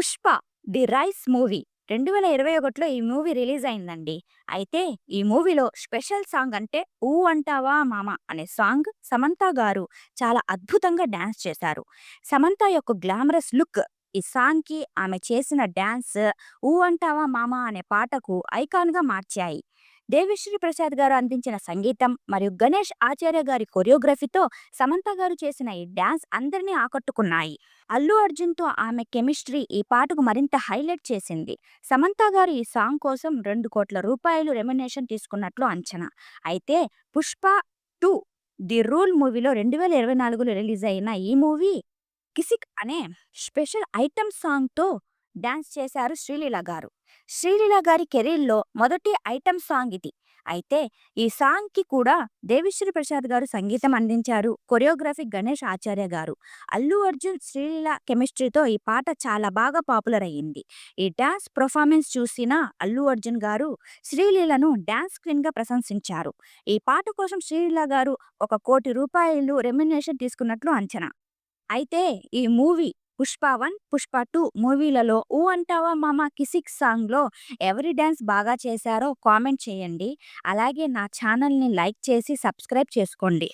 Pushpa the rice movie. రెండు వేల ఇరవై ఒకటిలో ఈ మూవీ రిలీజ్ అయిందండి. అయితే ఈ మూవీలో స్పెషల్ సాంగ్ అంటే ఊ అంటావా మామ అనే సాంగ్ సమంత గారు చాలా అద్భుతంగా డాన్స్ చేశారు. సమంత యొక్క గ్లామరస్ లుక్ ఈ సాంగ్కి ఆమె చేసిన డ్యాన్స్ ఊ అంటావా మామ అనే పాటకు ఐకాన్గా మార్చాయి. దేవిశ్రీ ప్రసాద్ గారు అందించిన సంగీతం మరియు గణేష్ ఆచార్య గారి కొరియోగ్రఫీతో సమంత గారు చేసిన ఈ డ్యాన్స్ అందరినీ ఆకట్టుకున్నాయి. అల్లు అర్జున్తో ఆమె కెమిస్ట్రీ ఈ పాటకు మరింత హైలైట్ చేసింది. సమంత గారు ఈ సాంగ్ కోసం రెండు కోట్ల రూపాయలు రెమ్యునేషన్ తీసుకున్నట్లు అంచనా. అయితే పుష్ప టూ ది రూల్ మూవీలో రెండు వేల ఇరవై నాలుగులో రిలీజ్ అయిన ఈ మూవీ కిసిక్ అనే స్పెషల్ ఐటమ్ సాంగ్తో డాన్స్ చేశారు శ్రీలీల గారు. శ్రీలీల గారి కెరీర్లో మొదటి ఐటమ్ సాంగ్ ఇది. అయితే ఈ సాంగ్కి కూడా దేవిశ్రీ ప్రసాద్ గారు సంగీతం అందించారు. కొరియోగ్రఫీ గణేష్ ఆచార్య గారు. అల్లు అర్జున్ శ్రీలీల కెమిస్ట్రీతో ఈ పాట చాలా బాగా పాపులర్ అయ్యింది. ఈ డాన్స్ పర్ఫార్మెన్స్ చూసిన అల్లు అర్జున్ గారు శ్రీలీలను డాన్స్ క్వీన్గా ప్రశంసించారు. ఈ పాట కోసం శ్రీలీల గారు ఒక కోటి రూపాయలు రెమ్యునేషన్ తీసుకున్నట్లు అంచనా. అయితే ఈ movie Pushpa one Pushpa two మూవీలలో ఊ అంటావా మామ కిసిక్ సాంగ్లో ఎవరి డ్యాన్స్ బాగా చేశారో కామెంట్ చేయండి. అలాగే నా ఛానల్ని లైక్ చేసి సబ్స్క్రైబ్ చేసుకోండి.